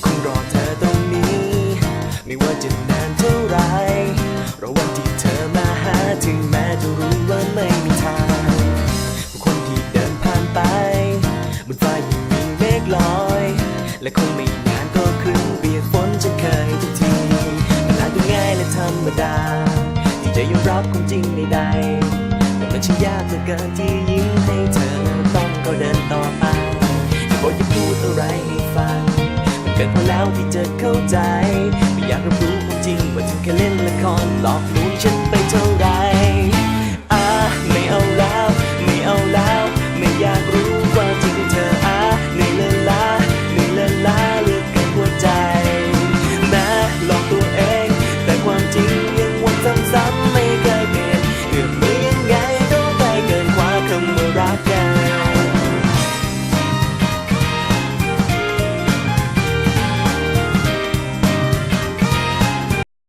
ังคงรอเธอตรงนี้ ไม่ว่าจะนานเท่าไรระหว่างที่เธอมาหาถึงแม้จะรู้ว่าไม่มีทางคนที่เดินผ่านไป บนฟ้ายังมีเมฆลอย และคงไม่นานก็ครึ้นเบียดฝนจะเคยทุกทีมันอาจดูง่ายและธรรมดา ที่จะยอมรับความจริงใดๆแต่มันช่างยากเหลือเกินที่ยิ้มให้เธอ กิดพอแล้วที่จะเข้าใจ ไม่อยากรับรู้ความจริงว่าเธอแค่เล่นละครหลอกลวงฉันไปเท่า